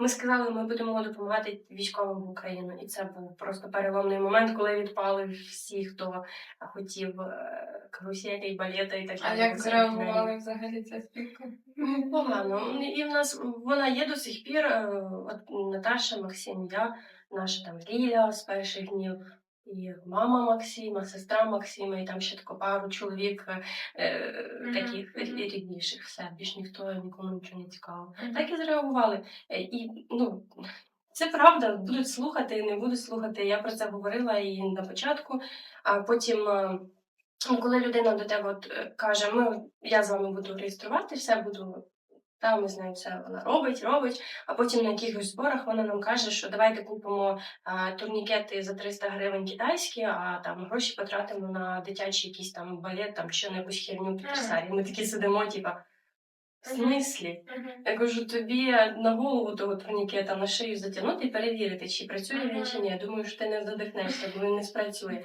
Ми сказали, ми будемо допомагати військовим в Україну, і це був просто переломний момент, коли відпали всі, хто хотів е, каруселі, і балети і так А як зреагували взагалі ця спілка? Погано. І в нас вона є до сих пір. е, От Наташа, Максим, я, наша там Ліля з перших днів. І мама Максима, сестра Максима, і там ще тако пару чоловік е, Мгм, таких мгм. рідніших. Все, більш ніхто нікому нічого не цікаво. Так і зреагували. Е, І ну це правда, будуть слухати, не будуть слухати. Я про це говорила і на початку, а потім. е, коли людина до тебе от, е, каже, ми, я з вами буду реєструвати, все буду, та ми знаємо, все вона робить, робить, а потім на якихось зборах вона нам каже, що давайте купимо а, турнікети за 300 гривень китайські, а там гроші потратимо на дитячий якийсь там балет там, чи на якусь херню підписарі. Ми такі сидимо, типа, в смислі? Я кажу, тобі на голову того турнікета на шию затягнути і перевірити, чи працює він чи ні. Я думаю, що ти не задихнешся, бо він не спрацює.